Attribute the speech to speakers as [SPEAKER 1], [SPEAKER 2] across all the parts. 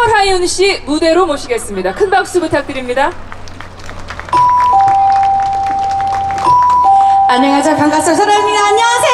[SPEAKER 1] 설하윤 씨 무대로 모시겠습니다. 큰 박수 부탁드립니다.
[SPEAKER 2] 안녕하세요. 반갑습니다. 사랑합니다. 안녕하세요.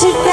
[SPEAKER 3] 지칠 때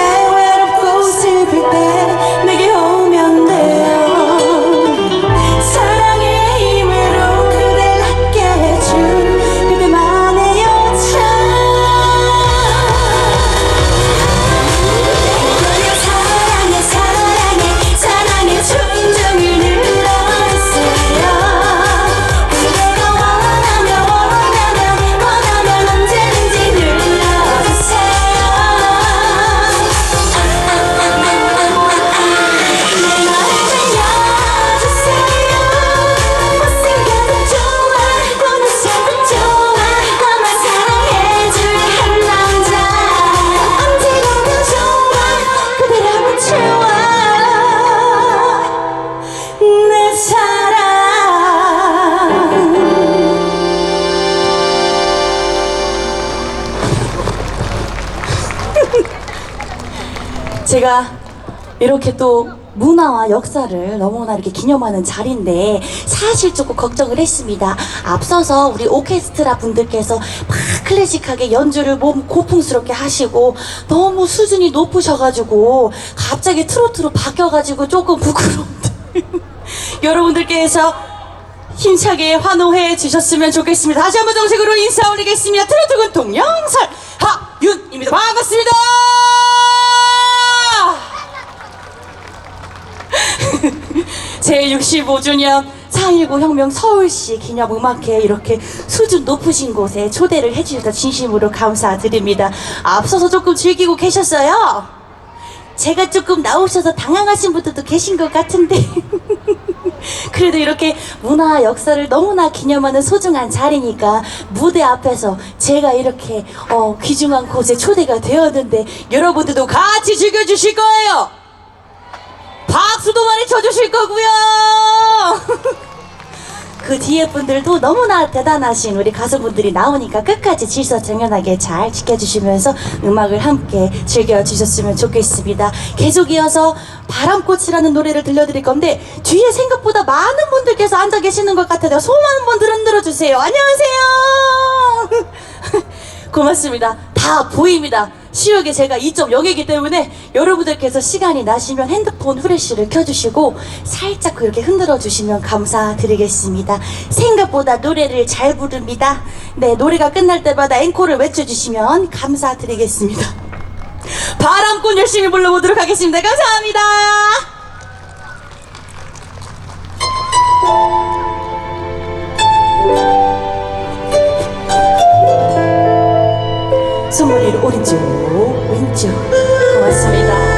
[SPEAKER 2] 이렇게 또 문화와 역사를 너무나 이렇게 기념하는 자리인데 사실 조금 걱정을 했습니다. 앞서서 우리 오케스트라 분들께서 막 클래식하게 연주를 몸 고풍스럽게 하시고 너무 수준이 높으셔가지고 갑자기 트로트로 바뀌어가지고 조금 부끄러운데 여러분들께서 힘차게 환호해 주셨으면 좋겠습니다. 다시 한번 정식으로 인사 올리겠습니다. 트로트군 동영설 하윤입니다. 반갑습니다. 제65주년 4.19 혁명 서울시 기념음악회 이렇게 수준 높으신 곳에 초대를 해주셔서 진심으로 감사드립니다. 앞서서 조금 즐기고 계셨어요? 제가 조금 나오셔서 당황하신 분들도 계신 것 같은데 그래도 이렇게 문화 역사를 너무나 기념하는 소중한 자리니까 무대 앞에서 제가 이렇게 어, 귀중한 곳에 초대가 되었는데 여러분들도 같이 즐겨주실 거예요. 박수도 많이 쳐주실 거고요. 그 뒤에 분들도 너무나 대단하신 우리 가수분들이 나오니까 끝까지 질서정연하게 잘 지켜주시면서 음악을 함께 즐겨주셨으면 좋겠습니다. 계속 이어서 바람꽃이라는 노래를 들려드릴 건데 뒤에 생각보다 많은 분들께서 앉아 계시는 것 같아요. 손 한번 들흔들어 주세요. 안녕하세요. 고맙습니다. 다 보입니다. 시력이 제가 2.0이기 때문에 여러분들께서 시간이 나시면 핸드폰 후레쉬를 켜주시고 살짝 그렇게 흔들어 주시면 감사드리겠습니다. 생각보다 노래를 잘 부릅니다. 네, 노래가 끝날 때마다 앵콜을 외쳐주시면 감사드리겠습니다. 바람꽃 열심히 불러보도록 하겠습니다. 감사합니다. 손머리를 왼쪽. 고맙습니다.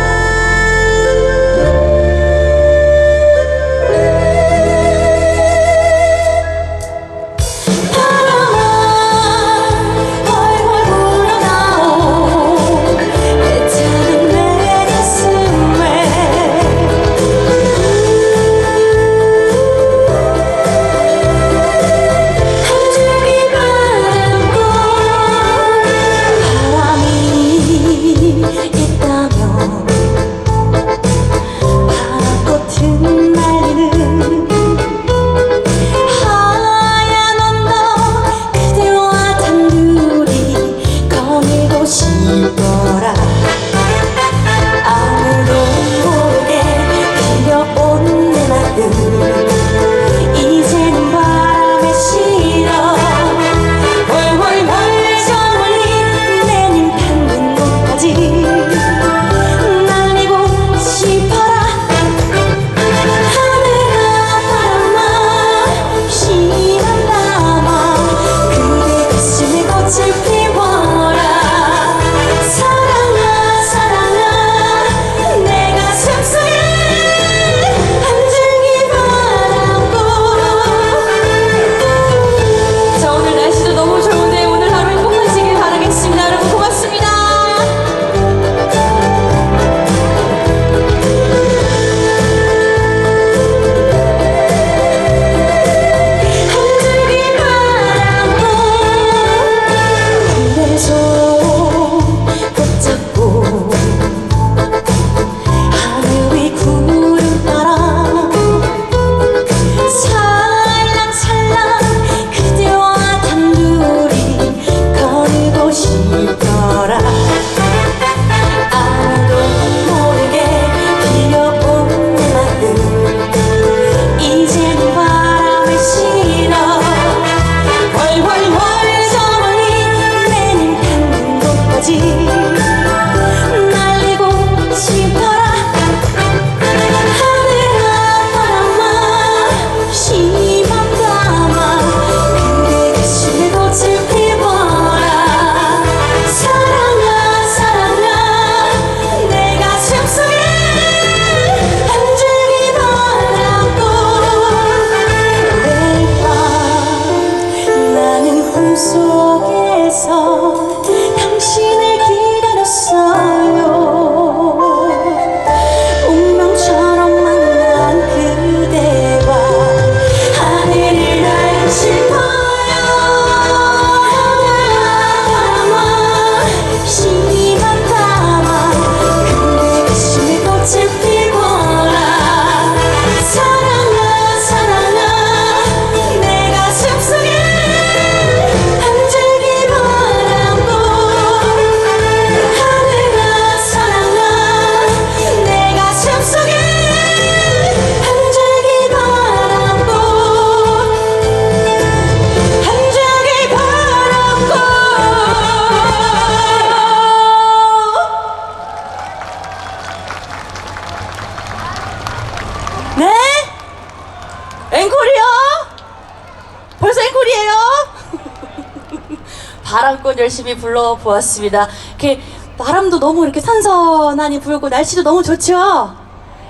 [SPEAKER 3] 바람꽃
[SPEAKER 2] 열심히 불러보았습니다. 이렇게 바람도 너무 이렇게 선선하니 불고 날씨도 너무 좋죠?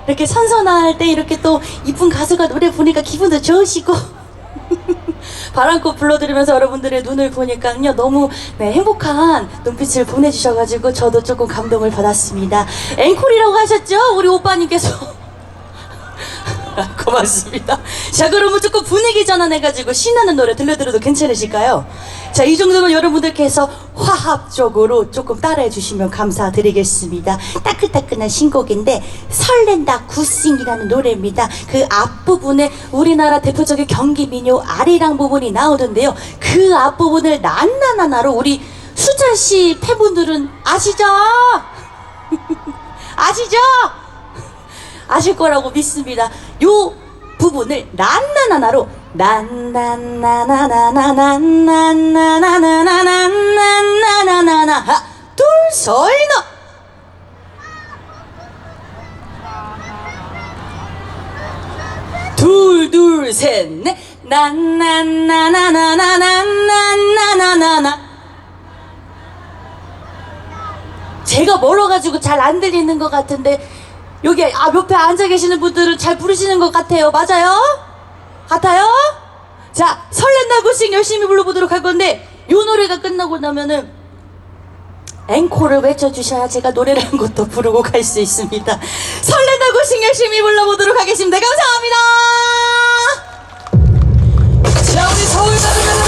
[SPEAKER 2] 이렇게 선선할 때 이렇게 또 이쁜 가수가 노래 부르니까 기분도 좋으시고 바람꽃 불러드리면서 여러분들의 눈을 보니까요 너무 네, 행복한 눈빛을 보내주셔가지고 저도 조금 감동을 받았습니다. 앵콜이라고 하셨죠? 우리 오빠님께서 고맙습니다. 자, 그러면 조금 분위기 전환해가지고 신나는 노래 들려드려도 괜찮으실까요? 자, 이 정도는 여러분들께서 화합적으로 조금 따라해 주시면 감사드리겠습니다. 따끈따끈한 신곡인데 설렌다 구싱이라는 노래입니다. 그 앞부분에 우리나라 대표적인 경기 민요 아리랑 부분이 나오던데요. 그 앞부분을 난나나나로 우리
[SPEAKER 4] 수찬 씨 팬분들은 아시죠? 아시죠? 아실 거라고 믿습니다. 요 부분을 난나나나로 난난나나나나나나나나나나나나나나나 하나 둘 서인어 둘둘셋넷 난난나나나나나나나나나 제가 멀어가지고 잘 안 들리는 것 같은데 여기 아 옆에 앉아 계시는 분들은 잘 부르시는 것 같아요. 맞아요? 같아요? 자 설렌다고씩 열심히 불러보도록 할 건데 이 노래가 끝나고 나면은 앵콜을 외쳐주셔야 제가 노래라는 것도 부르고 갈 수 있습니다. 설렌다고씩 열심히 불러보도록 하겠습니다. 감사합니다. 자 우리 서울
[SPEAKER 2] 가는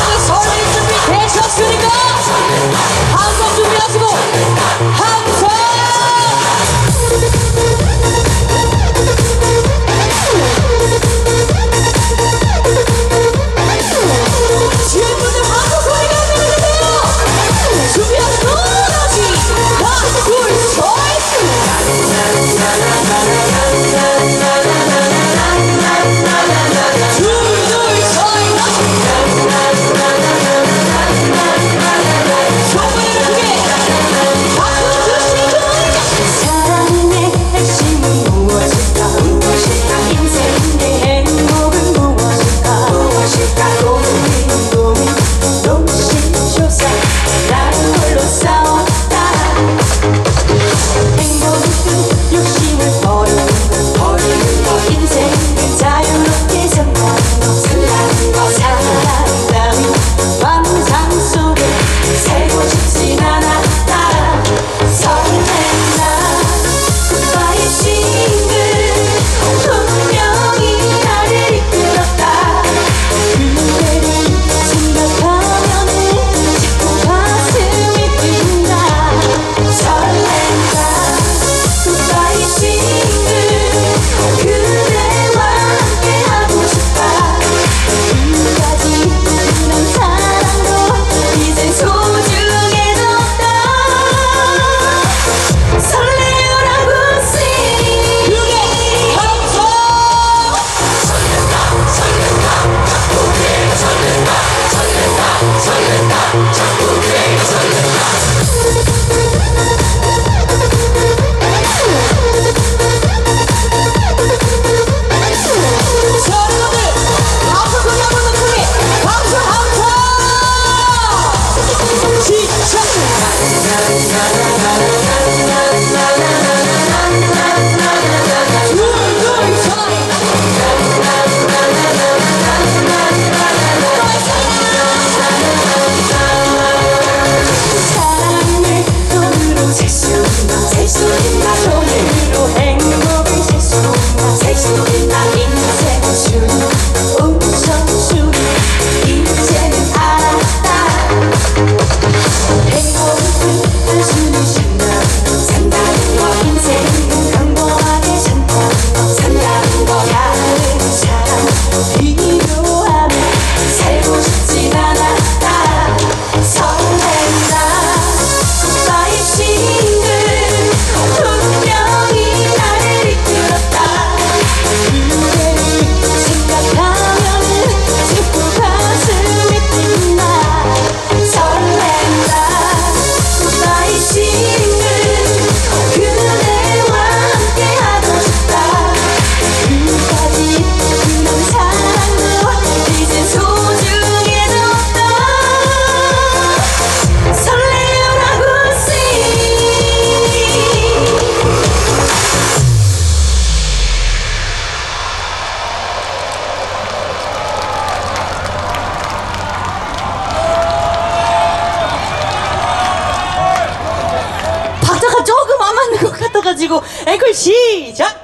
[SPEAKER 4] 시작!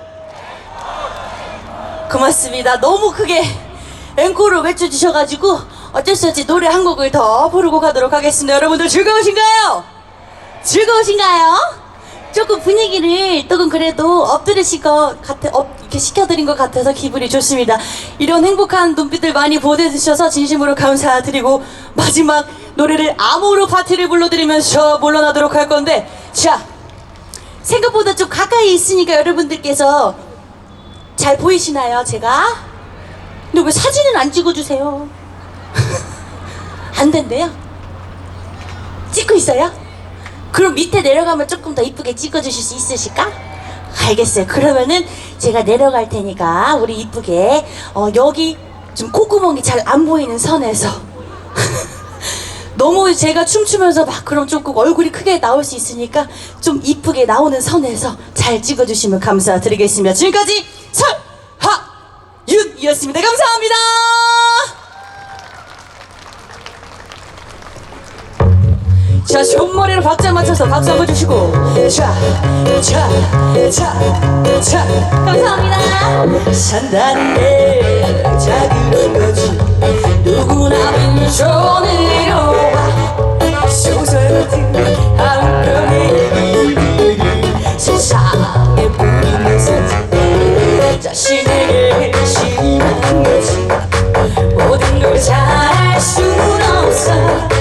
[SPEAKER 4] 고맙습니다. 너무 크게 앵콜을 외쳐주셔가지고 어쩔 수 없이 노래 한 곡을 더 부르고 가도록 하겠습니다. 여러분들 즐거우신가요? 즐거우신가요?
[SPEAKER 2] 조금 분위기를 조금 그래도 엎드리실 것 같아, 엎, 이렇게 시켜드린 것 같아서 기분이 좋습니다. 이런 행복한 눈빛들 많이 보내주셔서 진심으로 감사드리고 마지막 노래를 암호로 파티를 불러드리면서 물러나도록 할 건데 자 생각보다 좀 가까이 있으니까 여러분들께서 잘 보이시나요 제가? 근데 왜 사진은 안 찍어주세요? 안 된대요? 찍고 있어요? 그럼 밑에 내려가면 조금 더 이쁘게 찍어주실 수 있으실까? 알겠어요. 그러면은 제가 내려갈 테니까 우리 이쁘게 어, 여기 좀 콧구멍이 잘 안 보이는 선에서 너무 제가 춤추면서 막 그럼 조금 얼굴이 크게 나올 수 있으니까 좀 이쁘게 나오는 선에서 잘 찍어주시면 감사드리겠습니다. 지금까지 설하윤이었습니다. 감사합니다. 자, 쇼머리로 박자 맞춰서 박수 한번 주시고. 자, 자, 자, 자. 감사합니다. 산다는 게 작은 거지. 자신에게 심한 거지. 모든 걸 잘할 수는 없어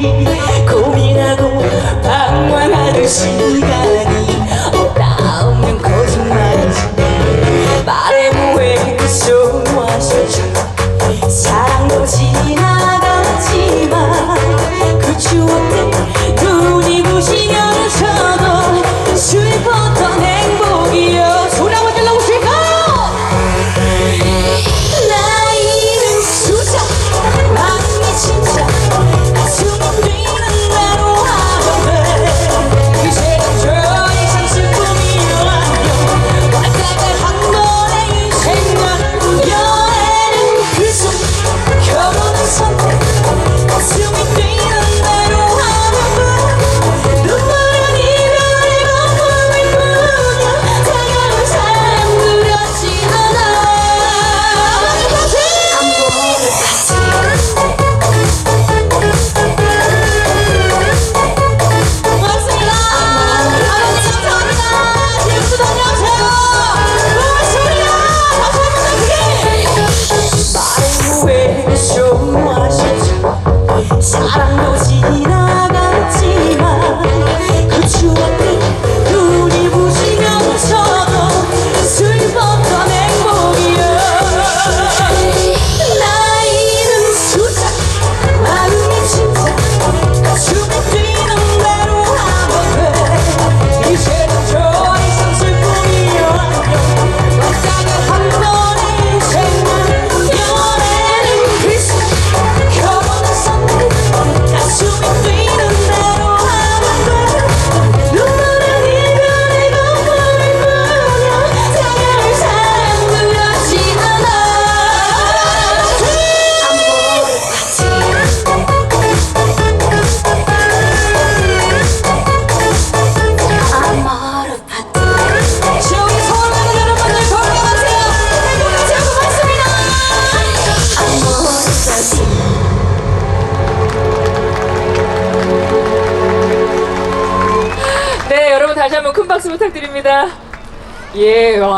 [SPEAKER 2] Yeah.
[SPEAKER 1] 네, 여